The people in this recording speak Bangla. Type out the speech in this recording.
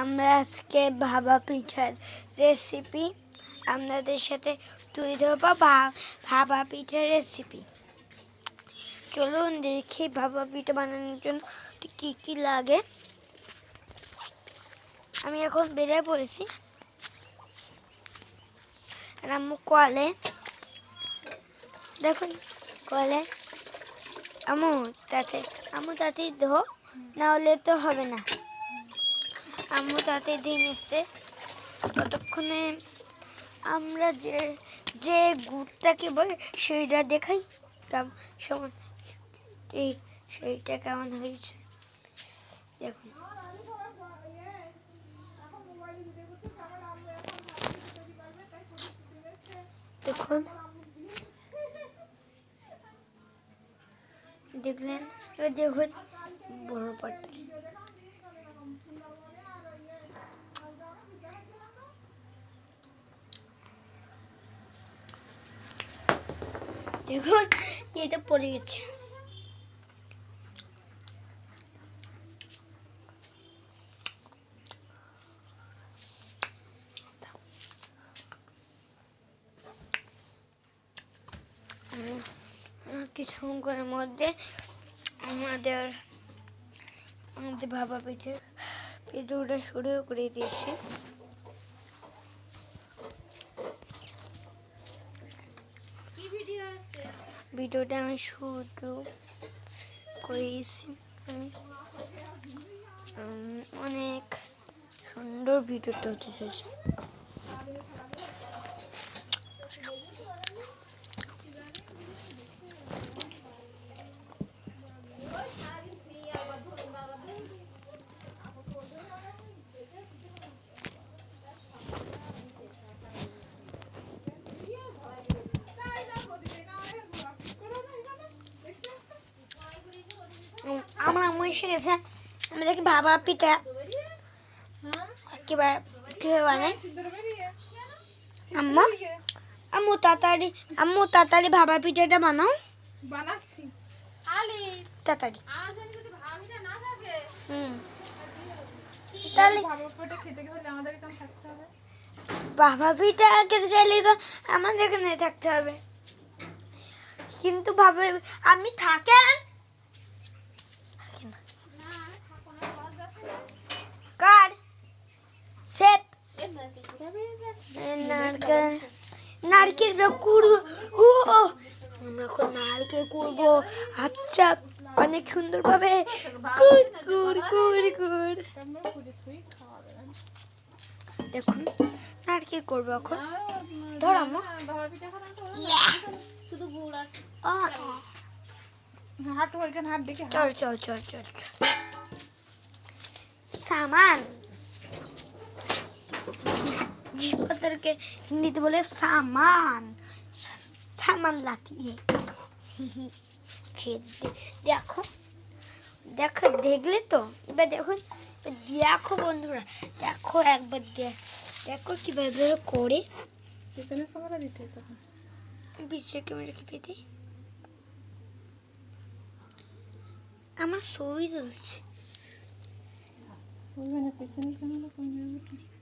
আমরা আজকে ভাবা পিঠার রেসিপি আপনাদের সাথে তুই ধরবো ভাবা পিঠার রেসিপি চলুন দেখি ভাবা পিঠা বানানোর জন্য কী কী লাগে। আমি এখন বেরিয়ে পড়েছি। আর আম্মু কলে। দেখুন, কলে। আমু তাতে আমু তাতে ধো না হলে তো হবে না। আম্মু তাতে দিন এসছে। ততক্ষণে আমরা যে যে গুড়টাকে বলে সেইটা দেখাই। কেমন সমান এই সেইটা কেমন হয়েছে। দেখুন। দেখুন। দেখলেন? এবার দেখুন বড় পাটটা দেখুন এটা পড়ে গেছে। কিছুক্ষণের মধ্যে আমাদের আমাদের ভাবা পিঠে পিঠে শুরু করে দিয়েছে। ভিডিওটা আমি শুরু করেছি। আমি অনেক সুন্দর ভিডিওটা হতে চলেছে। আমার আম্মু এসে গেছে। আমি দেখি ভাবা পিঠা কীভাবে কীভাবে বানাই আম্মা? আম্মু তাড়াতাড়ি আম্মু তাড়াতাড়ি ভাবা পিঠাটা বানাও। বানাচ্ছি। তাড়াতাড়ি। আমি হুম। তাহলে বাবা পিঠা খেতে চাইলে তো আমাদের এখানে থাকতে হবে। কিন্তু ভাবে আপনি থাকেন না আমি থাকো না বাস যাচ্ছে কার শেপ এ না কি খাবে নারকেল নারকেল কুড়বো আমরা এখন নারকেল কুড়বো আচ্ছা অনেক সুন্দর ভাবে কুড় কুড় কুড় কুড়। দেখুন নারকেল করব এখন। ধর আম্মু। হাট ওইখানে হাট দেখে চল চল চল চল। সামান। জিনিসপত্রকে হিন্দিতে বলে সামান সামান লাতিয়ে দেখো দেখো দেখলে তো এবার দেখো দেখো বন্ধুরা দেখো একবার দেখো কীভাবে করে পিছনে ক্যামেরা দিতে তখন বিশ্বের ক্যামেরা কি পেতে আমার ছবি তুলছে পিছনে ক্যামেরা জায়গাটা